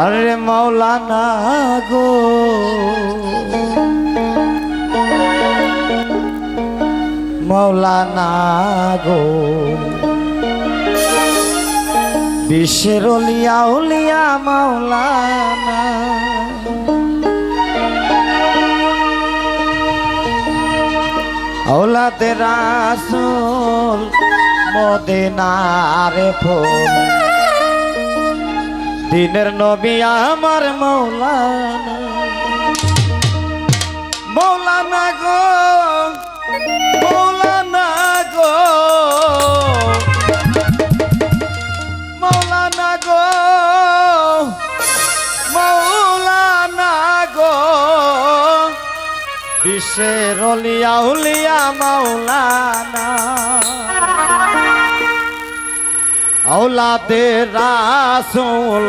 আরে মাওলানা গো। মাওলানা গো। বিশ্বের অলিয়া উলিয়া মাওলানা। ওলাতে রাসুল মদিনারে ফোন দিনের নবী আমার মৌলানা। মৌলানা গো মৌলানা গো। মৌলানা গো মৌলানা গো। বিশ্বের অলিয়া উলিয়া মাওলানা আওলাদে রাসুল